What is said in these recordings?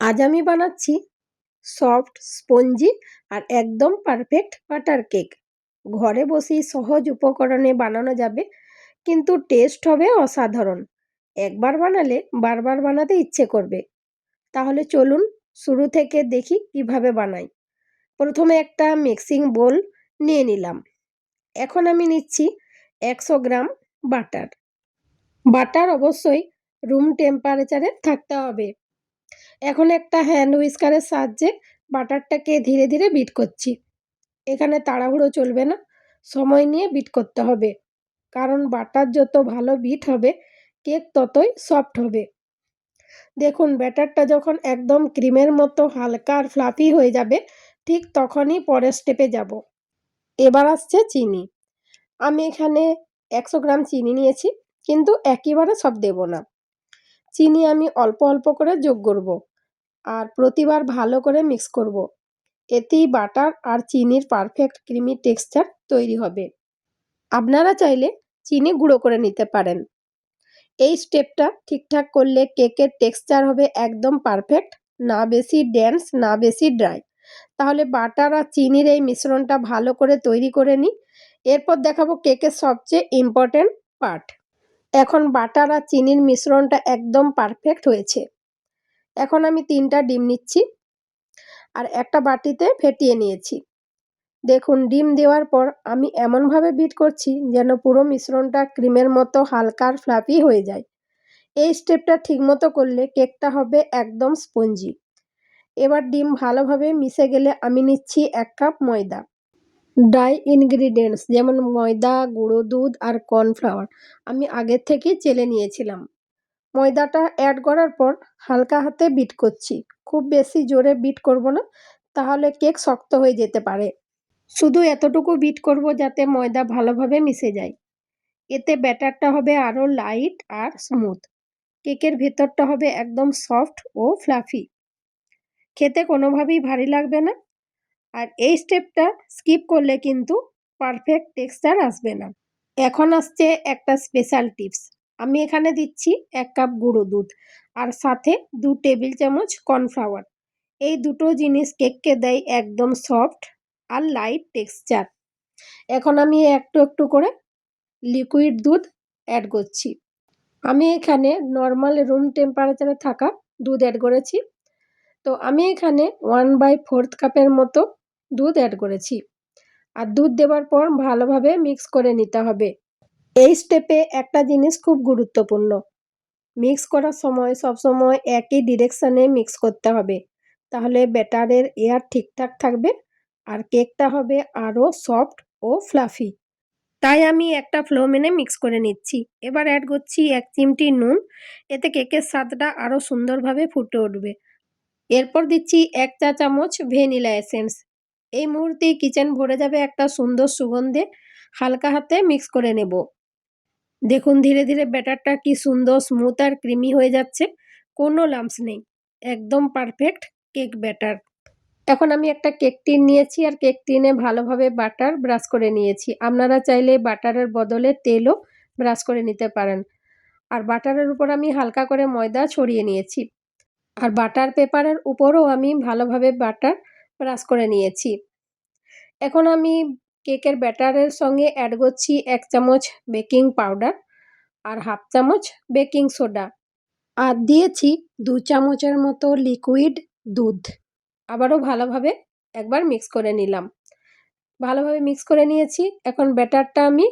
আজ আমি বানাচ্ছি সফট স্পঞ্জি আর একদম পারফেক্ট বাটার কেক। ঘরে বসেই সহজ উপকরণে বানানো যাবে, কিন্তু টেস্ট হবে অসাধারণ। একবার বানালে বারবার বানাতে ইচ্ছে করবে। তাহলে চলুন শুরু থেকে দেখি কীভাবে বানাই। প্রথমে একটা মিক্সিং বোল নিয়ে নিলাম। এখন আমি নিচ্ছি একশো গ্রাম বাটার। বাটার অবশ্যই রুম টেম্পারেচারে থাকতে হবে। এখন একটা হ্যান্ড উইস্কারের সাহায্যে বাটারটাকে ধীরে ধীরে বিট করছি। এখানে তাড়াহুড়ো চলবে না, সময় নিয়ে বিট করতে হবে। কারণ বাটার যত ভালো বিট হবে কেক ততই সফট হবে। দেখুন ব্যাটারটা যখন একদম ক্রিমের মতো হালকা আর ফ্লাফি হয়ে যাবে, ঠিক তখনই পরের স্টেপে যাব। এবার আসছে চিনি। আমি এখানে একশো গ্রাম চিনি নিয়েছি, কিন্তু একেবারে সব দেব না। চিনি আমি অল্প অল্প করে যোগ করব। আর প্রতিবার ভালো করে মিক্স করব। এতেই বাটার আর চিনির পারফেক্ট ক্রিমি টেক্সচার তৈরি হবে। আপনারা চাইলে চিনি গুঁড়ো করে নিতে পারেন। এই স্টেপটা ঠিকঠাক করলে কেকের টেক্সচার হবে একদম পারফেক্ট না বেশি ড্যান্স না বেশি ড্রাই তাহলে বাটার আর চিনির এই মিশ্রণটা ভালো করে তৈরি করে নিই। এরপর দেখাবো কেকের সবচেয়ে ইম্পর্ট্যান্ট পার্ট এখন বাটার আর চিনির মিশ্রণটা একদম পারফেক্ট হয়েছে। এখন আমি তিনটা ডিম নিচ্ছি আর একটা বাটিতে ফেটিয়ে নিয়েছি। দেখুন, ডিম দেওয়ার পর আমি এমনভাবে বিট করছি যেন পুরো মিশ্রণটা ক্রিমের মতো হালকা আর ফ্লাফি হয়ে যায়। এই স্টেপটা ঠিকমতো করলে কেকটা হবে একদম স্পঞ্জি। এবার ডিম ভালোভাবে মিশে গেলে আমি নিচ্ছি এক কাপ ময়দা। ড্রাই ইনগ্রিডিয়েন্টস যেমন ময়দা, গুঁড়ো দুধ আর কর্নফ্লাওয়ার আমি আগের থেকেই চেলে নিয়েছিলাম। ময়দাটা অ্যাড করার পর হালকা হাতে বিট করছি। খুব বেশি জোরে বিট করব না, তাহলে কেক শক্ত হয়ে যেতে পারে। শুধু এতটুকু বিট করব যাতে ময়দা ভালোভাবে মিশে যায়। এতে ব্যাটারটা হবে আরও লাইট আর স্মুথ কেকের ভেতরটা হবে একদম সফট ও ফ্লাফি খেতে কোনোভাবেই ভারী লাগবে না। আর এই স্টেপটা স্কিপ করলে কিন্তু পারফেক্ট টেক্সচার আসবে না। এখন আসছে একটা স্পেশাল টিপস আমি এখানে দিচ্ছি এক কাপ গুঁড়ো দুধ আর সাথে দু টেবিল চামচ কর্নফ্লাওয়ার। এই দুটো জিনিস কেককে দেয় একদম সফট আর লাইট টেক্সচার। এখন আমি একটু একটু করে লিকুইড দুধ অ্যাড করছি। আমি এখানে নর্মাল রুম টেম্পারেচারে থাকা দুধ অ্যাড করেছি। তো আমি এখানে ওয়ান বাই ফোর্থ কাপের মতো দুধ অ্যাড করেছি। আর দুধ দেওয়ার পর ভালোভাবে মিক্স করে নিতে হবে। এই স্টেপে একটা জিনিস খুব গুরুত্বপূর্ণ। মিক্স করার সময় সবসময় একই ডিরেকশানে মিক্স করতে হবে। তাহলে ব্যাটারের এয়ার ঠিকঠাক থাকবে আর কেকটা হবে আরও সফট ও ফ্লাফি তাই আমি একটা ফ্লো মেনে মিক্স করে নিচ্ছি। এবার অ্যাড করছি এক চিমটি নুন। এতে কেকের স্বাদটা আরও সুন্দরভাবে ফুটে উঠবে। এরপর দিচ্ছি এক চা চামচ ভ্যানিলা এসেন্স এই মুহূর্তেই কিচেন ভরে যাবে একটা সুন্দর সুগন্ধে। হালকা হাতে মিক্স করে নেব। দেখুন, ধীরে ধীরে ব্যাটারটা কি সুন্দর স্মুথ আর ক্রিমি হয়ে যাচ্ছে। কোনো লাম্পস নেই। একদম পারফেক্ট কেক ব্যাটার এখন আমি একটা কেক টিন নিয়েছি আর কেক টিনে ভালোভাবে বাটার ব্রাশ করে নিয়েছি। আপনারা চাইলে বাটারের বদলে তেলও ব্রাশ করে নিতে পারেন। আর বাটারের উপর আমি হালকা করে ময়দা ছড়িয়ে নিয়েছি। আর বাটার পেপারের উপরও আমি ভালোভাবে বাটার ব্রাশ করে নিয়েছি। এখন আমি কেকের ব্যাটারের সঙ্গে অ্যাড করছি এক চামচ বেকিং পাউডার আর হাফ চামচ বেকিং সোডা আর দিয়েছি দু চামচের মতো লিকুইড দুধ। আবারও ভালোভাবে একবার মিক্স করে নিলাম। ভালোভাবে মিক্স করে নিয়েছি। এখন ব্যাটারটা আমি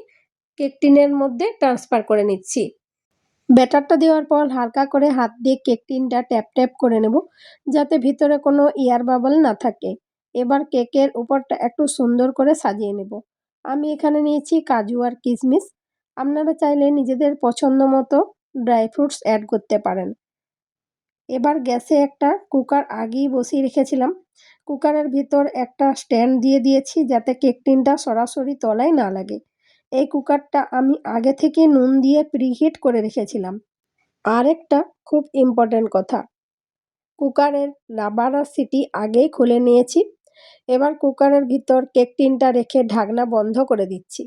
কেক টিনের মধ্যে ট্রান্সফার করে নিচ্ছি। ব্যাটারটা দেওয়ার পর হালকা করে হাত দিয়ে কেক টিনটা ট্যাপ ট্যাপ করে নেব, যাতে ভিতরে কোনো এয়ার বাবল না থাকে। এবার কেকের উপরটা একটু সুন্দর করে সাজিয়ে নেব। আমি এখানে নিয়েছি কাজু আর কিশমিশ আপনারা চাইলে নিজেদের পছন্দ মতো ড্রাই ফ্রুটস অ্যাড করতে পারেন। এবার গ্যাসে একটা কুকার আগেই বসিয়ে রেখেছিলাম। কুকারের ভিতর একটা স্ট্যান্ড দিয়ে দিয়েছি যাতে কেক টিনটা সরাসরি তলায় না লাগে। এই কুকারটা আমি আগে থেকে নুন দিয়ে প্রিহিট করে রেখেছিলাম। আরেকটা খুব ইম্পর্ট্যান্ট কথা, কুকারের রাবার আর সিটি আগেই খুলে নিয়েছি। এবার কুকারের ভিতর কেক টিনটা রেখে ঢাকনা বন্ধ করে দিচ্ছি।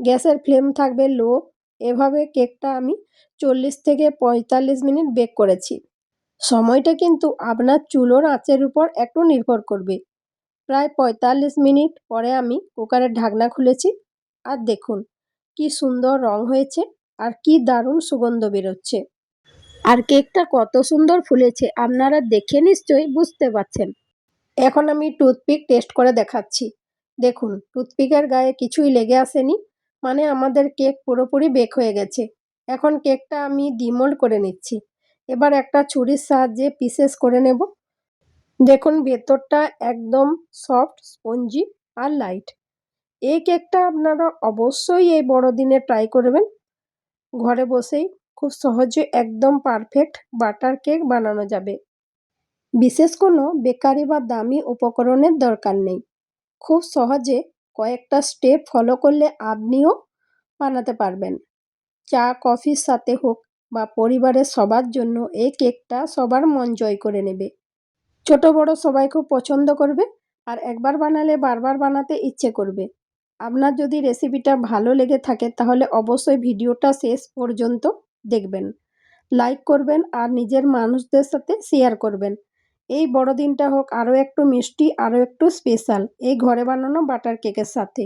গ্যাসের ফ্লেম থাকবে লো। এভাবে কেকটা আমি চল্লিশ থেকে পঁয়তাল্লিশ মিনিট বেক করেছি। সময়টা কিন্তু আপনার চুলোর আঁচের উপর একটু নির্ভর করবে। প্রায় পঁয়তাল্লিশ মিনিট পরে আমি কুকারের ঢাকনা খুলেছি। আর দেখুন, কি সুন্দর রং হয়েছে আর কি দারুণ সুগন্ধ বেরোচ্ছে। আর কেকটা কত সুন্দর ফুলেছে, আপনারা দেখে নিশ্চয়ই বুঝতে পারছেন। এখন আমি টুথপিক টেস্ট করে দেখাচ্ছি। দেখুন টুথপিকের গায়ে কিছুই লেগে আসেনি মানে আমাদের কেক পুরোপুরি বেক হয়ে গেছে। এখন কেকটা আমি ডিমোল্ড করে নিচ্ছি। এবার একটা ছুরির সাহায্যে পিসেস করে নেব। দেখুন, ভেতরটা একদম সফট স্পঞ্জি আর লাইট এই কেকটা আপনারা অবশ্যই এই বড়দিনে ট্রাই করবেন। ঘরে বসেই খুব সহজে একদম পারফেক্ট বাটার কেক বানানো যাবে। বিশেষ কোনো বেকারি বা দামি উপকরণের দরকার নেই। খুব সহজে কয়েকটা স্টেপ ফলো করলে আপনিও বানাতে পারবেন। চা, কফির সাথে হোক বা পরিবারের সবার জন্য এই কেকটা সবার মন জয় করে নেবে। ছোট, বড় সবাই খুব পছন্দ করবে আর একবার বানালে বারবার বানাতে ইচ্ছে করবে। আপনার যদি রেসিপিটা ভালো লেগে থাকে তাহলে অবশ্যই ভিডিওটা শেষ পর্যন্ত দেখবেন। লাইক করবেন আর নিজের মানুষদের সাথে শেয়ার করবেন। এই বড়দিনটা হোক আরও একটু মিষ্টি, আরও একটু স্পেশাল। এই ঘরে বানানো বাটার কেকের সাথে।